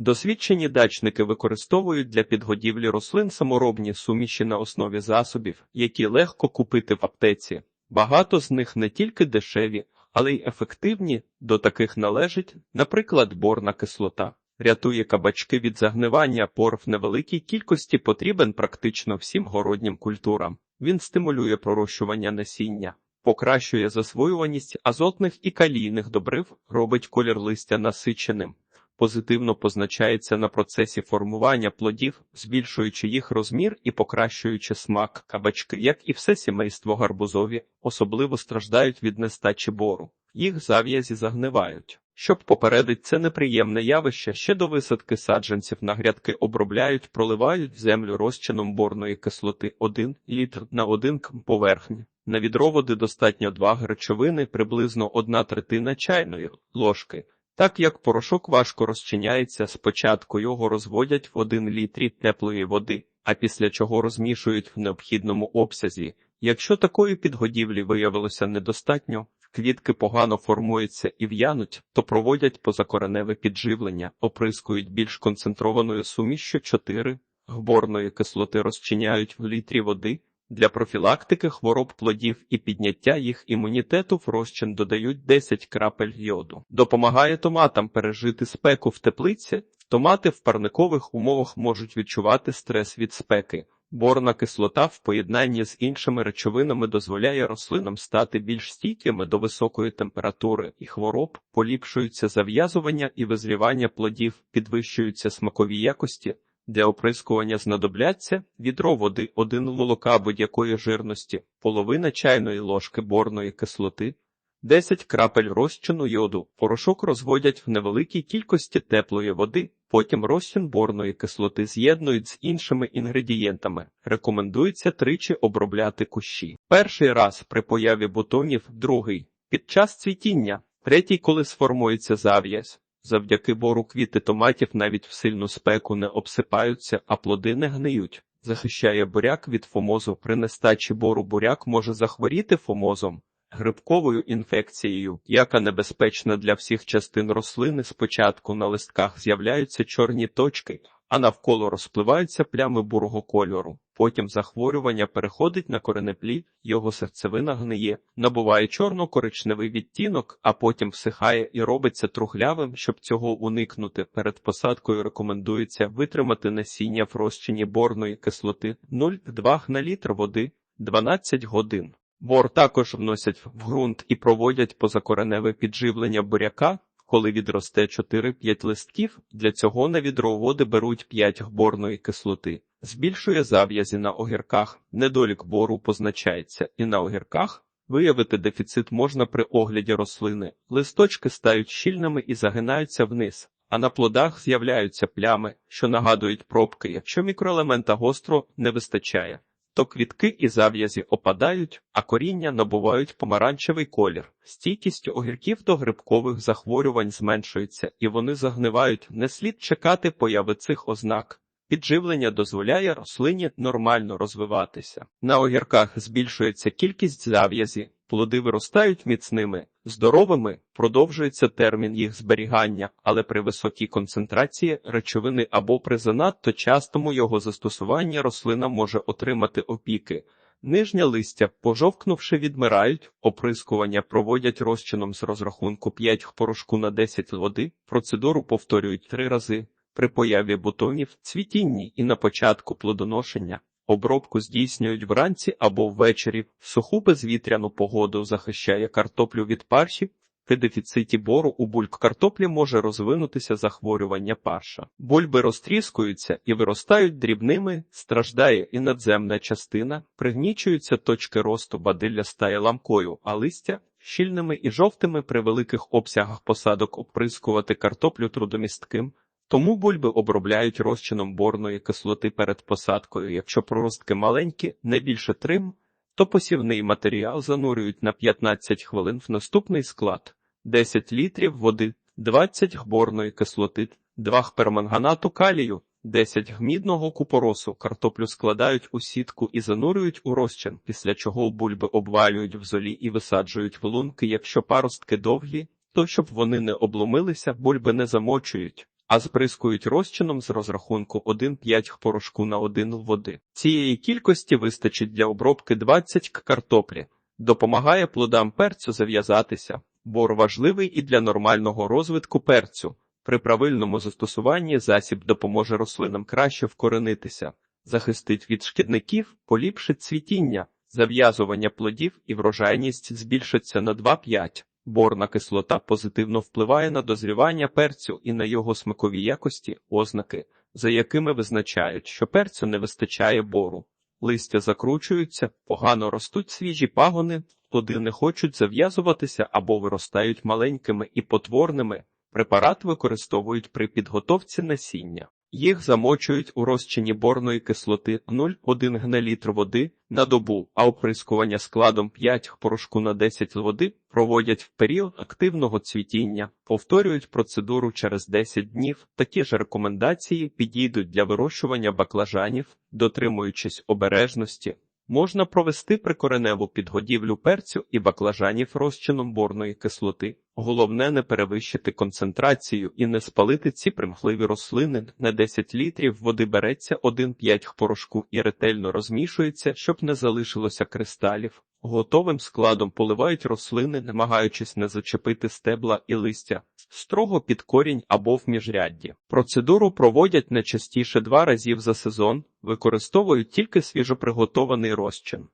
Досвідчені дачники використовують для підгодівлі рослин саморобні суміші на основі засобів, які легко купити в аптеці. Багато з них не тільки дешеві, але й ефективні. До таких належить, наприклад, борна кислота. Рятує кабачки від загнивання пор в невеликій кількості потрібен практично всім городнім культурам. Він стимулює пророщування насіння, покращує засвоюваність азотних і калійних добрив, робить колір листя насиченим, позитивно позначається на процесі формування плодів, збільшуючи їх розмір і покращуючи смак. Кабачки, як і все сімейство гарбузові, особливо страждають від нестачі бору. Їх зав'язі загнивають. Щоб попередити це неприємне явище, ще до висадки саджанців на грядки обробляють, проливають в землю розчином борної кислоти 1 літр на 1 км поверхні. На відро води достатньо 2 речовини, приблизно 1 третина чайної ложки. Так як порошок важко розчиняється, спочатку його розводять в 1 літрі теплої води, а після чого розмішують в необхідному обсязі. Якщо такої підгодівлі виявилося недостатньо, квітки погано формуються і в'януть, то проводять позакореневе підживлення, оприскують більш концентрованою сумішшю 4 гборної кислоти розчиняють в літрі води. Для профілактики хвороб плодів і підняття їх імунітету в розчин додають 10 крапель йоду. Допомагає томатам пережити спеку в теплиці. Томати в парникових умовах можуть відчувати стрес від спеки. Борна кислота в поєднанні з іншими речовинами дозволяє рослинам стати більш стійкими до високої температури і хвороб, поліпшуються зав'язування і визрівання плодів, підвищуються смакові якості. Для оприскування знадобляться відро води, один молока будь-якої жирності, половина чайної ложки борної кислоти, 10 крапель розчину йоду. Порошок розводять в невеликій кількості теплої води, потім розчин борної кислоти з'єднують з іншими інгредієнтами. Рекомендується тричі обробляти кущі. Перший раз при появі бутонів, другий під час цвітіння, третій, коли сформується зав'язь. Завдяки бору квіти томатів навіть в сильну спеку не обсипаються, а плоди не гниють. Захищає буряк від фомозу. При нестачі бору буряк може захворіти фомозом, грибковою інфекцією, яка небезпечна для всіх частин рослини. Спочатку на листках з'являються чорні точки, а навколо розпливаються плями бурого кольору. Потім захворювання переходить на коренеплід, його серцевина гниє, набуває чорно-коричневий відтінок, а потім всихає і робиться трухлявим. Щоб цього уникнути, перед посадкою рекомендується витримати насіння в розчині борної кислоти 0,2 на літр води 12 годин. Бор також вносять в ґрунт і проводять позакореневе підживлення буряка. Коли відросте 4-5 листків, для цього на відро води беруть 5 борної кислоти. Збільшує зав'язі на огірках, недолік бору позначається, і на огірках виявити дефіцит можна при огляді рослини. Листочки стають щільними і загинаються вниз, а на плодах з'являються плями, що нагадують пробки, якщо мікроелемента гостро не вистачає. То квітки і зав'язі опадають, а коріння набувають помаранчевий колір. Стійкість огірків до грибкових захворювань зменшується, і вони загнивають. Не слід чекати появи цих ознак. Підживлення дозволяє рослині нормально розвиватися. На огірках збільшується кількість зав'язі, плоди виростають міцними, здоровими, продовжується термін їх зберігання, але при високій концентрації речовини або при занадто частому його застосуванні рослина може отримати опіки. Нижнє листя, пожовкнувши, відмирають, оприскування проводять розчином з розрахунку 5 порошку на 10 води, процедуру повторюють три рази. При появі бутонів, цвітінні і на початку плодоношення обробку здійснюють вранці або ввечері. Суху безвітряну погоду захищає картоплю від парші. При дефіциті бору у бульк картоплі може розвинутися захворювання парша. Бульби розтріскуються і виростають дрібними, страждає і надземна частина, пригнічуються точки росту бадилля стає ламкою, а листя щільними і жовтими при великих обсягах посадок оприскувати картоплю трудомістким. Тому бульби обробляють розчином борної кислоти перед посадкою. Якщо проростки маленькі, не більше трим, то посівний матеріал занурюють на 15 хвилин в наступний склад: 10 літрів води, 20 борної кислоти, 2 перманганату калію, 10 гмідного купоросу. Картоплю складають у сітку і занурюють у розчин, після чого бульби обвалюють в золі і висаджують в лунки. Якщо паростки довгі, то щоб вони не обломилися, бульби не замочують а збризкують розчином з розрахунку 1,5 порошку на 1 води. Цієї кількості вистачить для обробки 20 к картоплі. Допомагає плодам перцю зав'язатися. Бор важливий і для нормального розвитку перцю. При правильному застосуванні засіб допоможе рослинам краще вкоренитися, захистить від шкідників, поліпшить цвітіння, зав'язування плодів і врожайність збільшиться на 2-5. Борна кислота позитивно впливає на дозрівання перцю і на його смакові якості, ознаки, за якими визначають, що перцю не вистачає бору. Листя закручуються, погано ростуть свіжі пагони, плоди не хочуть зав'язуватися або виростають маленькими і потворними. Препарат використовують при підготовці насіння. Їх замочують у розчині борної кислоти 0,1 гнелітр води на добу, а оприскування складом 5 порошку на 10 води проводять в період активного цвітіння, повторюють процедуру через 10 днів. Такі ж рекомендації підійдуть для вирощування баклажанів, дотримуючись обережності. Можна провести прикореневу підгодівлю перцю і баклажанів розчином борної кислоти. Головне не перевищити концентрацію і не спалити ці примхливі рослини. На 10 літрів води береться 1,5 порошку і ретельно розмішується, щоб не залишилося кристалів. Готовим складом поливають рослини, намагаючись не зачепити стебла і листя, строго під корінь або в міжрядді. Процедуру проводять не частіше два разів за сезон, використовують тільки свіжоприготований розчин.